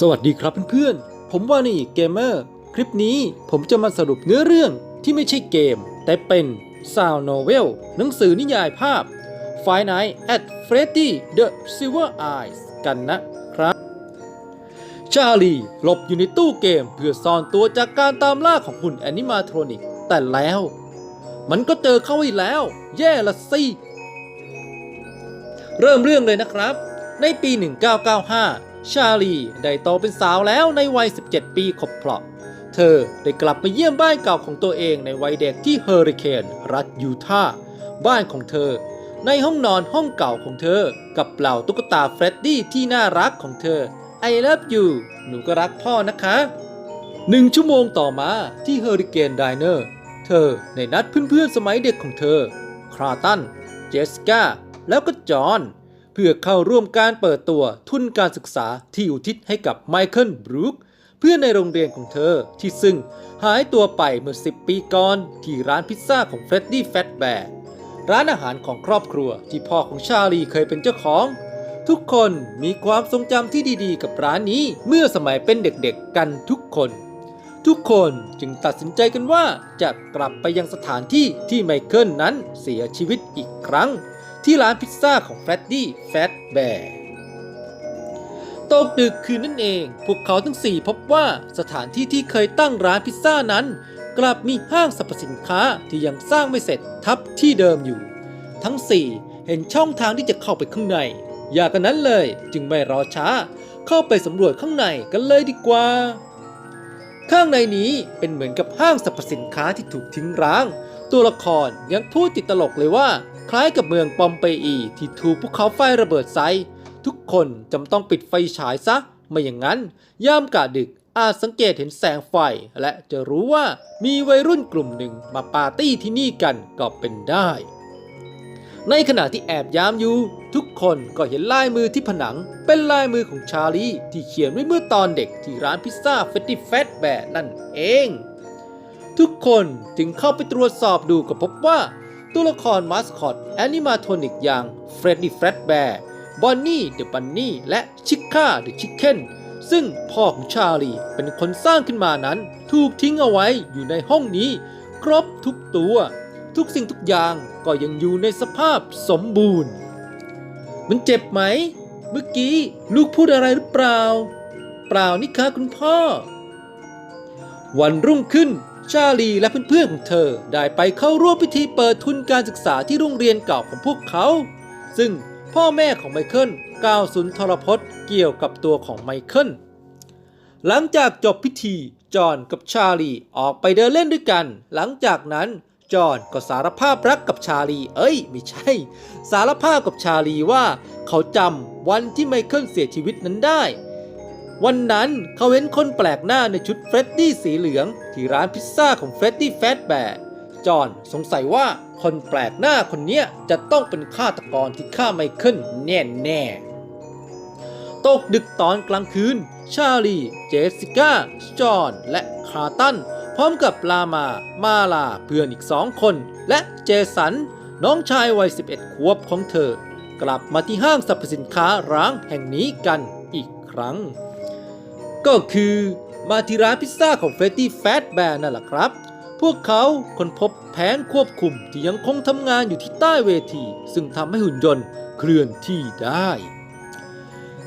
สวัสดีครับเพื่อนๆ ผมว่านี่เกมเมอร์ คลิปนี้ผมจะมาสรุปเนื้อเรื่องที่ไม่ใช่เกม แต่เป็นซาวโนเวลหนังสือนิยายภาพ f i n i g h t at Freddy the Silver Eyes กันนะครับ ชาลีหลบอยู่ในตู้เกมเพื่อซ่อนตัวจากการตามล่าของหุ่นแอนิมาโทรนิก แต่แล้ว มันก็เจอเข้าอีกแล้ว แย่ละสิ เริ่มเรื่องเลยนะครับ ในปี 1995 ชาลีได้โตเป็นสาวแล้วในวัย 17 ปีขบเพลาะเธอได้กลับมาเยี่ยมบ้านเก่าของตัวเองในวัยเด็กที่เฮอริเคนรัฐยูทาห์บ้านของเธอ ในห้องนอนห้องเก่าของเธอ กับเหล่าตุ๊กตาเฟรดดี้ที่น่ารักของเธอ I love you หนูก็รักพ่อนะคะหนึ่งชั่วโมงต่อมาที่เฮอริเคนไดเนอร์เธอได้นัดเพื่อนๆสมัยเด็กของเธอ คราตัน เจสกาแล้วก็จอห์น เพื่อเข้าร่วมการเปิดตัวทุนการศึกษาที่อุทิศให้กับไมเคิลบรูคเพื่อนในโรงเรียนของเธอที่ซึ่งหายตัวไปเมื่อ 10 ปีก่อนที่ร้านพิซซ่าของเฟรดดี้แฟตแบร์ร้านอาหารของครอบครัวที่พ่อของชาลีเคยเป็นเจ้าของ ทุกคนมีความทรงจำที่ดีๆ กับร้านนี้เมื่อสมัยเป็นเด็กๆกันทุกคน ทุกคนจึงตัดสินใจกันว่าจะกลับไปยังสถานที่ที่ไมเคิลนั้นเสียชีวิตอีกครั้ง ที่ร้านพิซซ่าของแฟรดดี้แฟตแบร์ตกดึกคืนนั่นเอง พวกเขาทั้งสี่พบว่าสถานที่ที่เคยตั้งร้านพิซซ่านั้น กลับมีห้างสรรพสินค้าที่ยังสร้างไม่เสร็จทับที่เดิมอยู่ ทั้งสี่เห็นช่องทางที่จะเข้าไปข้างใน อยากกันนั้นเลย จึงไม่รอช้า เข้าไปสำรวจข้างในกันเลยดีกว่า ข้างในนี้เป็นเหมือนกับห้างสรรพสินค้าที่ถูกทิ้งร้าง ตัวละครยังพูดติดตลกเลยว่า คล้ายกับเมืองปอมเปอีที่ถูกภูเขาไฟระเบิดไซทุกคนจำต้องปิดไฟฉายซะ ไม่อย่างนั้น ยามกะดึกอาจสังเกตเห็นแสงไฟ และจะรู้ว่ามีวัยรุ่นกลุ่มหนึ่งมาปาร์ตี้ที่นี่กันก็เป็นได้ ในขณะที่แอบยามอยู่ ทุกคนก็เห็นลายมือที่ผนัง เป็นลายมือของชาลีที่เขียนไว้เมื่อตอนเด็กที่ร้านพิซซ่าเฟตตี้แฟตแบนั่นเอง ทุกคนจึงเข้าไปตรวจสอบดูก็พบว่า ตัวละครมาสคอตแอนิมาโทนิกอย่างเฟรดดี้แฟรตแบร์บอนนี่เดอะบันนี่และชิคก้าเดอะชิคเก้นซึ่งพ่อของชาลีเป็นคนสร้างขึ้นมานั้น ถูกทิ้งเอาไว้อยู่ในห้องนี้ ครบทุกตัว ทุกสิ่งทุกอย่างก็ยังอยู่ในสภาพสมบูรณ์ มันเจ็บไหม เมื่อกี้ลูกพูดอะไรหรือเปล่า เปล่านี่คะคุณพ่อ วันรุ่งขึ้น ชาลีและเพื่อนๆของเธอได้ไปเข้าร่วมพิธีเปิดทุนการศึกษาที่โรงเรียนเก่าของพวกเขา ซึ่งพ่อแม่ของไมเคิลกล่าวสุนทรพจน์เกี่ยวกับตัวของไมเคิล หลังจากจบพิธี จอห์นกับชาลีออกไปเดินเล่นด้วยกัน หลังจากนั้นจอห์นก็สารภาพรักกับชาลี เอ้ย ไม่ใช่ สารภาพกับชาลีว่า เขาจำวันที่ไมเคิลเสียชีวิตนั้นได้ วันนั้นเขาเห็นคนแปลกหน้าในชุดเฟรดดี้สีเหลือง ที่ร้านพิซซ่าของเฟรดดี้แฟตแบร์จอห์นสงสัยว่าคนแปลกหน้าคนนี้จะต้องเป็นฆาตกรที่ฆ่าไมเคิลแน่แน่ตกดึกตอนกลางคืน ชาลี เจสสิก้า จอห์น และคาร์ตัน พร้อมกับลามา มาลา เพื่อนอีกสองคน และเจสัน น้องชายวัย 11 ขวบของเธอ กลับมาที่ห้างสรรพสินค้าร้างแห่งนี้กันอีกครั้ง ก็คือมาที่ร้านพิซซ่าของเฟตตี้แฟตแบร์นั่นแหละครับ พวกเขาค้นพบแผนควบคุมที่ยังคงทำงานอยู่ที่ใต้เวที ซึ่งทำให้หุ่นยนต์เคลื่อนที่ได้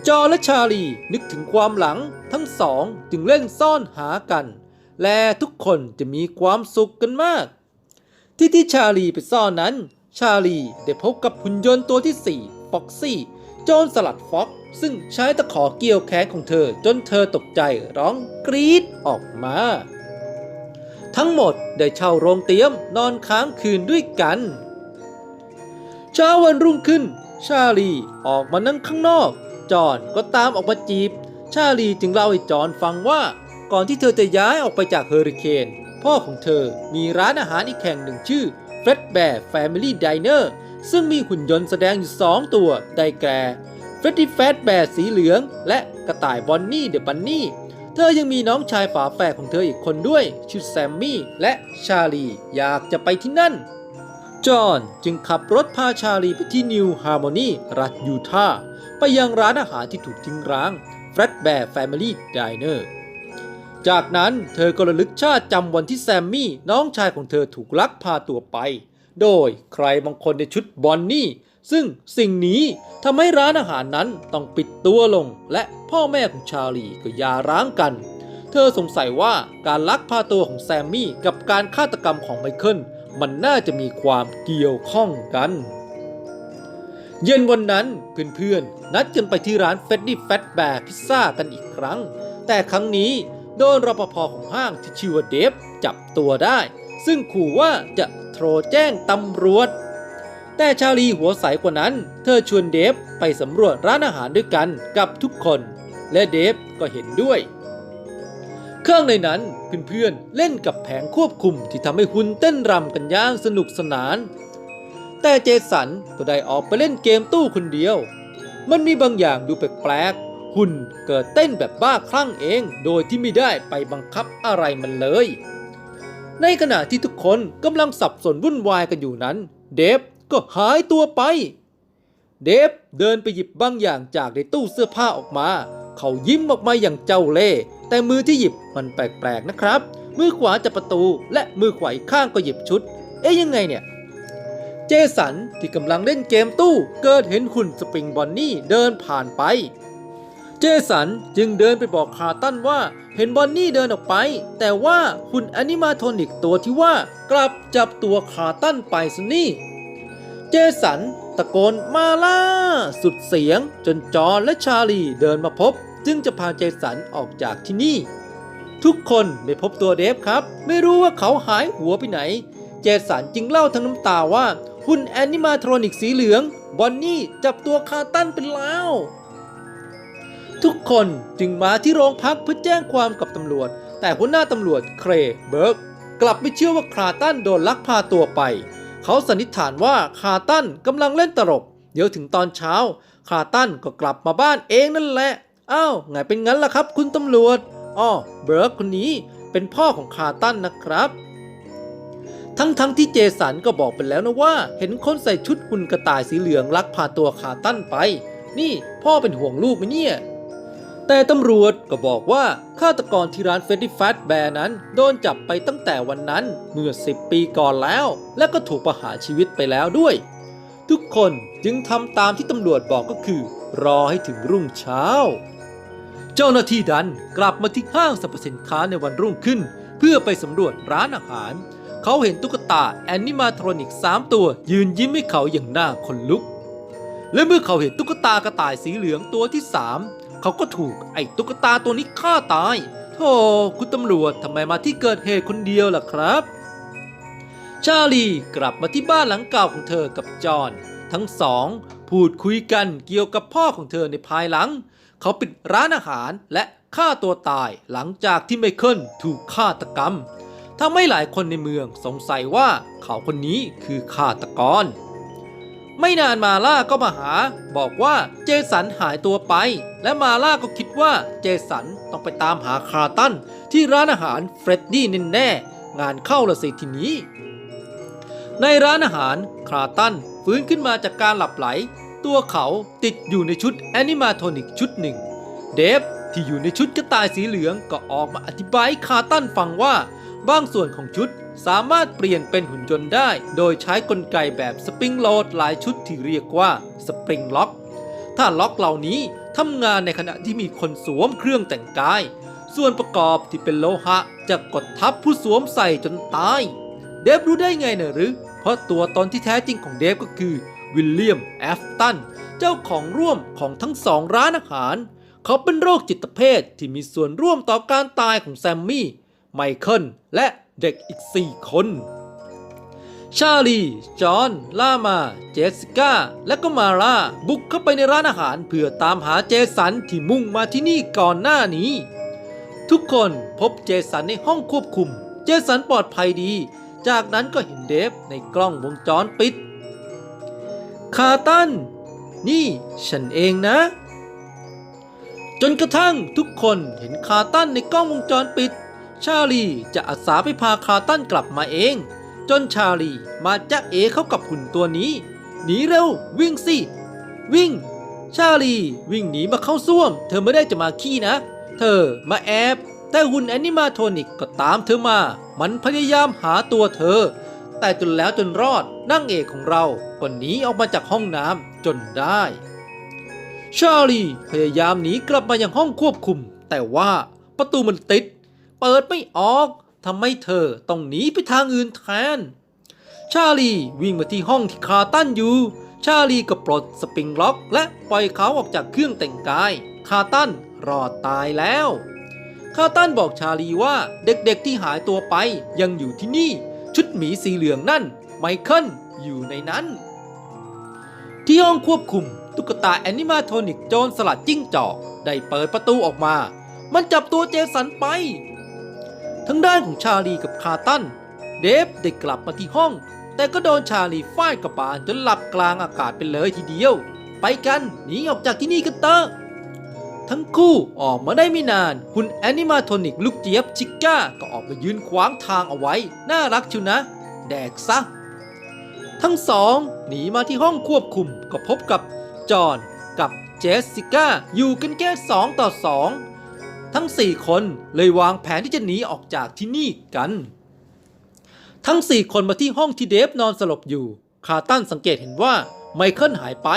จอและชาลีนึกถึงความหลังทั้งสองจึงเล่นซ่อนหากัน และทุกคนจะมีความสุขกันมาก ที่ที่ชาลีไปซ่อนนั้น ชาลีได้พบกับหุ่นยนต์ตัวที่4ฟ็อกซี่ โจรสลัดฟ็อก ซึ่งใช้ตะขอเกี่ยวแขนของเธอจนเธอตกใจร้องกรีดออกมา ทั้งหมดได้เช่าโรงเตี๊ยมนอนค้างคืนด้วยกันเช้าวันรุ่งขึ้น ชาลีออกมานั่งข้างนอก จอห์นก็ตามออกมาจีบ ชาลีจึงเล่าให้จอห์นฟังว่า ก่อนที่เธอจะย้ายออกไปจากเฮอริเคนพ่อของเธอมีร้านอาหารอีกแห่งหนึ่งชื่อ Fred Bear Family Diner ซึ่งมีหุ่นยนต์แสดงอยู่2ตัว ได้แก่ Freddy Fat Bear สีเหลือง และกระต่ายบอนนี่เดอะบันนี่ เธอยังมีน้องชายฝาแฝดของเธออีกคนด้วย ชื่อแซมมี่ และชาลี อยากจะไปที่นั่น จอห์นจึงขับรถพาชาลีไปที่นิวฮาร์โมนีรัฐยูทาห์ไปยังร้านอาหารที่ถูกทิ้งร้าง Flatbear Family Diner จากนั้นเธอก็ระลึกชาติจำวันที่แซมมี่ น้องชายของเธอถูกลักพาตัวไป โดยใครบางคนในชุดบอนนี่ ซึ่งสิ่งนี้ทำให้ร้านอาหารนั้นต้องปิดตัวลง และพ่อแม่ของชาลีก็ย่าร้างกัน เธอสงสัยว่าการลักพาตัวของแซมมี่กับการฆาตกรรมของไมเคิลมันน่าจะมีความเกี่ยวข้องกัน เย็นวันนั้นเพื่อนๆ นัดกันไปที่ร้านเฟดดี้แฟตแบร์พิซซ่ากันอีกครั้ง แต่ครั้งนี้โดนรปภของห้างที่ชื่อว่าเดฟจับตัวได้ ซึ่งขู่ว่าจะโทรแจ้งตำรวจ แต่ชาลีหัวใสกว่านั้น เธอชวนเดฟไปสำรวจร้านอาหารด้วยกันกับทุกคน และเดฟก็เห็นด้วย เครื่องในนั้นเพื่อนๆเล่นกับแผงควบคุมที่ทำให้หุ่นเต้นรำกันย่างสนุกสนาน แต่เจสันก็ได้ออกไปเล่นเกมตู้คนเดียว มันมีบางอย่างดูแปลกๆหุ่นเกิดเต้นแบบบ้าคลั่งเอง โดยที่ไม่ได้ไปบังคับอะไรมันเลย ในขณะที่ทุกคนกำลังสับสนวุ่นวายกันอยู่นั้น เดฟ ก็หายตัวไป เดฟเดินไปหยิบบางอย่างจากในตู้เสื้อผ้าออกมา เขายิ้มออกมาอย่างเจ้าเล่ห์แต่มือที่หยิบมันแปลกๆนะครับ มือขวาจับประตู และมือขวาอีกข้างก็หยิบชุด เอ๊ยยังไงเนี่ย เจสันที่กำลังเล่นเกมตู้ เกิดเห็นหุ่นสปริงบอนนี่เดินผ่านไป เจสันจึงเดินไปบอกคาร์ตันว่าเห็นบอนนี่เดินออกไป แต่ว่าหุ่นแอนิมาโทนิกตัวที่ว่ากลับจับตัวคาร์ตันไปซะนี่ เจสันตะโกนมาล่า สุดเสียงจนจอห์และชาลีเดินมาพบ จึงจะพาเจสันออกจากที่นี่ ทุกคนไม่พบตัวเดฟครับ ไม่รู้ว่าเขาหายหัวไปไหน เจสันจึงเล่าทั้งน้ำตาว่า หุ่นแอนิมาโทรนิกสีเหลือง บอนนี่จับตัวคาตันไปแล้ว ทุกคนจึงมาที่โรงพักเพื่อแจ้งความกับตำรวจ แต่หัวหน้าตำรวจเครเบิร์กกลับไม่เชื่อว่าคาตันโดนลักพาตัวไป เขาสันนิษฐานว่าคาตันกำลังเล่นตลก เดี๋ยวถึงตอนเช้า คาตันก็กลับมาบ้านเองนั่นแหละ อ้าวไงเป็นงั้นล่ะครับ คุณตำรวจอ้อเบิร์กคนนี้เป็นพ่อของคาตันนะครับ ทั้งๆที่เจสันก็บอกไปแล้วนะว่า เห็นคนใส่ชุดหุ่นกระต่ายสีเหลืองลักพาตัวคาตันไป นี่พ่อเป็นห่วงลูกไหมเนี่ย แต่ตำรวจก็บอกว่าฆาตกรที่ร้านเฟดดี้แฟตแบร์นั้น โดนจับไปตั้งแต่วันนั้นเมื่อ 10 ปีก่อนแล้ว และก็ถูกประหารชีวิตไปแล้วด้วย ทุกคนจึงทำตามที่ตำรวจบอกก็คือ รอให้ถึงรุ่งเช้า เจ้าหน้าที่ดันกลับมาที่ห้างสรรพสินค้าในวันรุ่งขึ้น เพื่อไปสำรวจร้านอาหาร เขาเห็นตุ๊กตาแอนิมาทรอนิก3ตัว ยืนยิ้มให้เขาอย่างน่าขนลุกและเมื่อเขาเห็นตุ๊กตากระต่ายสีเหลืองตัวที่3 เขาก็ถูกไอ้ตุ๊กตาตัวนี้ฆ่าตายโธ่คุณตำรวจทำไมมาที่เกิดเหตุคนเดียวล่ะครับ ชาลีกลับมาที่บ้านหลังเก่าของเธอกับจอห์นทั้งสองพูดคุยกันเกี่ยวกับพ่อของเธอในภายหลัง เขาปิดร้านอาหารและฆ่าตัวตายหลังจากที่ไมเคิลถูกฆาตกรรมทำให้หลายคนในเมืองสงสัยว่าเขาคนนี้คือฆาตกร ไม่นานมาล่าก็มาหา บอกว่าเจสันหายตัวไป และมาล่าก็คิดว่าเจสันต้องไปตามหาคาตันที่ร้านอาหารเฟรดดี้แน่ๆงานเข้าละสิทีนี้ ในร้านอาหารคาตันฟื้นขึ้นมาจากการหลับไหล ตัวเขาติดอยู่ในชุดแอนิมาโทนิกชุดหนึ่ง เดฟ ที่อยู่ในชุดกระต่ายสีเหลืองก็ออกมาอธิบายคาตันฟังว่า บางส่วนของชุดสามารถเปลี่ยนเป็นหุ่นยนต์ได้ โดยใช้กลไกแบบสปริงโหลดหลายชุดที่เรียกว่าสปริงล็อก ถ้าล็อกเหล่านี้ทำงานในขณะที่มีคนสวมเครื่องแต่งกาย ส่วนประกอบที่เป็นโลหะจะกดทับผู้สวมใส่จนตาย เดฟรู้ได้ไงเนะหรือ เพราะตัวตนที่แท้จริงของเดฟก็คือวิลเลียมแอฟตัน เจ้าของร่วมของทั้งสองร้านอาหาร เขาเป็นโรคจิตเภทที่มีส่วนร่วมต่อการตายของแซมมี่ ไมเคิล และเด็กอีก 4 คน ชาลี จอห์น ล่ามา เจสสิก้า และก็มาร่า บุกเข้าไปในร้านอาหารเพื่อตามหาเจสันที่มุ่งมาที่นี่ก่อนหน้านี้ ทุกคนพบเจสันในห้องควบคุม เจสันปลอดภัยดี จากนั้นก็เห็นเดฟในกล้องวงจรปิด คาตัน นี่ฉันเองนะ จนกระทั่งทุกคนเห็นคาตันในกล้องวงจรปิด ชาลีจะอาสาไปพาคาตันกลับมาเอง จนชาลีมาจะเอเข้ากับหุ่นตัวนี้ หนีเร็ว วิ่งสิ วิ่ง ชาลีวิ่งหนีมาเข้าซ่วม เธอไม่ได้จะมาขี้นะ เธอมาแอบ แต่หุ่นแอนิมาโทนิกก็ตามเธอมา มันพยายามหาตัวเธอ แต่จนแล้วจนรอดนั่งเอกของเราก็หนีออกมาจากห้องน้ำจนได้ ชาลีพยายามหนีกลับมายังห้องควบคุม แต่ว่าประตูมันติด เปิดไม่ออกทำให้เธอต้องหนีไปทางอื่นแทน ชาลีวิ่งมาที่ห้องที่คาตั้นอยู่ ชาลีก็ปลดสปริงล็อก และปล่อยเขาออกจากเครื่องแต่งกาย คาตั้นรอดตายแล้ว คาตั้นบอกชาลีว่าเด็กๆที่หายตัวไปยังอยู่ที่นี่ ชุดหมีสีเหลืองนั่น ไมเคิลอยู่ในนั้น ที่ห้องควบคุม ตุ๊กตาแอนิมาโทนิกโจรสลัดจิ้งจอก ได้เปิดประตูออกมา มันจับตัวเจสันไป ทั้งด้านของชาลีกับคาตัน เดฟได้กลับมาที่ห้อง แต่ก็โดนชาลีฟาดกระบาลจนหลับกลางอากาศไปเลยทีเดียว ไปกันหนีออกจากที่นี่กันเถอะทั้งคู่ออกมาได้ไม่นาน คุณแอนิมาโทนิกลูกเจี๊ยบชิก้า ก็ออกมายืนขวางทางเอาไว้ น่ารักชิวนะ แดกซะ ทั้งสองหนีมาที่ห้องควบคุมก็พบกับ จอห์นกับเจสสิก้าอยู่กันแค่สองต่อสองทั้งสี่คนเลยวางแผนที่จะหนีออกจากที่นี่กัน ทั้งสี่คนมาที่ห้องที่เดฟนอนสลบอยู่ คาตันสังเกตเห็นว่าไมเคิลหายไป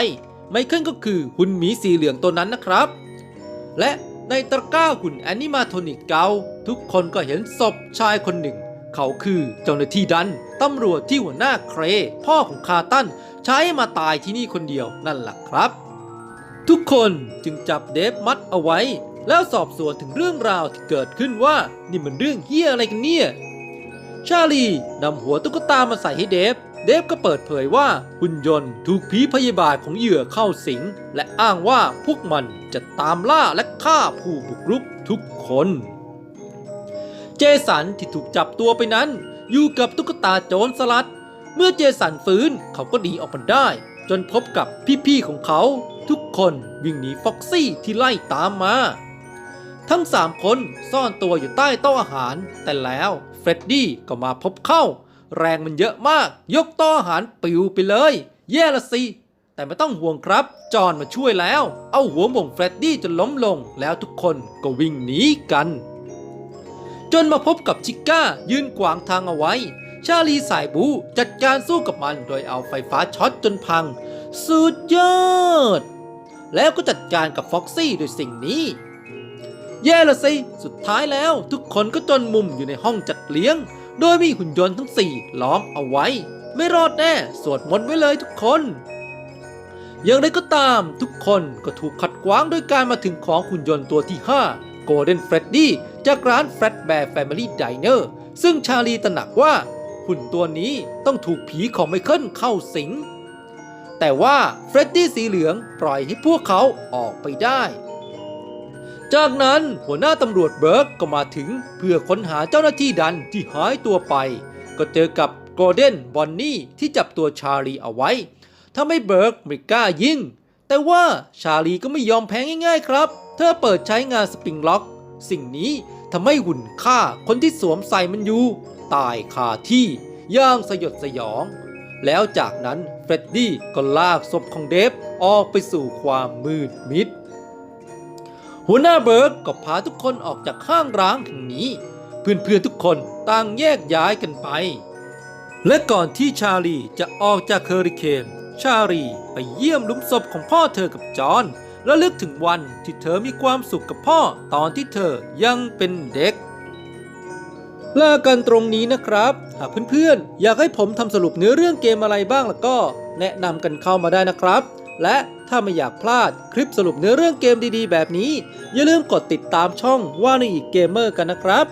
ไมเคิลก็คือหุ่นหมีสีเหลืองตัวนั้นนะครับ และในตะกร้าหุ่นแอนิมาโทนิกเกาทุกคนก็เห็นศพชายคนหนึ่ง เขาคือเจ้าหน้าที่ดัน ตำรวจที่หัวหน้าเคร พ่อของคาร์ตันใช้มาตายที่นี่คนเดียวนั่นแหละครับ ทุกคนจึงจับเดฟมัดเอาไว้ แล้วสอบสวนถึงเรื่องราวที่เกิดขึ้นว่านี่มันเรื่องเฮี้ยอะไรกันเนี่ย ชาลีนำหัวตุ๊กตามาใส่ให้เดฟ เดฟก็เปิดเผยว่าหุ่นยนต์ถูกผีพยาบาทของเหยื่อเข้าสิง และอ้างว่าพวกมันจะตามล่าและฆ่าผู้บุกรุกทุกคนเจสันที่ถูกจับตัวไปนั้น อยู่กับตุ๊กตาโจรสลัด เมื่อเจสันฟื้นเขาก็ดีออกมาได้ จนพบกับพี่ๆของเขา ทุกคนวิ่งหนีฟ็อกซี่ที่ไล่ตามมา ทั้งสามคนซ่อนตัวอยู่ใต้โต๊ะอาหาร แต่แล้วเฟรดดี้ก็มาพบเข้า แรงมันเยอะมาก ยกโต๊ะอาหารปิวไปเลย แย่ละสิแต่ไม่ต้องห่วงครับ จอห์นมาช่วยแล้ว เอาหัวหม่งเฟรดดี้จนล้มลง แล้วทุกคนก็วิ่งหนีกัน จนมาพบกับชิก้ายืนขวางทางเอาไว้ ชาลีสายบูจัดการสู้กับมันโดยเอาไฟฟ้าช็อตจนพัง สุดยอด แล้วก็จัดการกับฟ็อกซี่ด้วยสิ่งนี้แย่ละสิสุดท้ายแล้วทุกคนก็จนมุมอยู่ในห้องจัดเลี้ยง โดยมีหุ่นยนต์ทั้งสี่ล้อมเอาไว้ ไม่รอดแน่ สวดมนต์ไว้เลยทุกคนอย่างไรก็ตามทุกคนก็ถูกขัดขวางด้วยการมาถึงของหุ่นยนต์ตัวที่ 5 Golden Freddy จากร้าน Fred Bear Family Diner ซึ่งชาลีตระหนักว่าหุ่นตัวนี้ต้องถูกผีของไมเคิลเข้าสิง แต่ว่าเฟรดดี้สีเหลืองปล่อยให้พวกเขาออกไปได้ จากนั้นหัวหน้าตำรวจเบิร์กก็มาถึงเพื่อค้นหาเจ้าหน้าที่ดันที่หายตัวไป ก็เจอกับโกลเด้นบอนนี่ที่จับตัวชาลีเอาไว้ทำให้เบิร์กไม่กล้ายิงแต่ว่าชาลีก็ไม่ยอมแพ้ง่าย ๆ ครับ ธอเปิดใช้งานสปริงล็อก สิ่งนี้ทำให้หุ่นฆ่าคนที่สวมใส่มันอยู่ ตายคาที่ย่างสยดสยอง แล้วจากนั้นเฟรดดี้ก็ลากศพของเดฟออกไปสู่ความมืดมิด หัวหน้าเบิร์กก็พาทุกคนออกจากห้างร้างแห่งนี้ เพื่อนๆทุกคนต่างแยกย้ายกันไป และก่อนที่ชาลีจะออกจากเฮอริเคน ชาลีไปเยี่ยมหลุมศพของพ่อเธอกับจอห์น และลึกถึงวันที่เธอมีความสุขกับพ่อตอนที่เธอยังเป็นเด็กลากันตรงนี้นะครับ หากเพื่อนๆ อยากให้ผมทำสรุปเนื้อเรื่องเกมอะไรบ้างล่ะก็ แนะนำกันเข้ามาได้นะครับ และถ้าไม่อยากพลาดคลิปสรุปเนื้อเรื่องเกมดีๆ แบบนี้ อย่าลืมกดติดตามช่องว่าในอีกเกมเมอร์กันนะครับ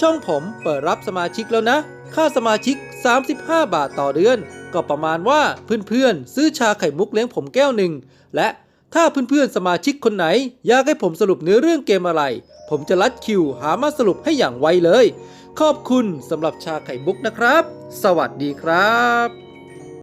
ช่องผมเปิดรับสมาชิกแล้วนะ ค่าสมาชิก 35 บาทต่อเดือน ก็ประมาณว่าเพื่อนๆ ซื้อชาไข่มุกเลี้ยงผมแก้วหนึ่งและ ถ้าเพื่อนๆสมาชิกคนไหน อยากให้ผมสรุปเนื้อเรื่องเกมอะไร ผมจะลัดคิวหามาสรุปให้อย่างไวเลย ขอบคุณสำหรับชาไข่มุกนะครับ สวัสดีครับ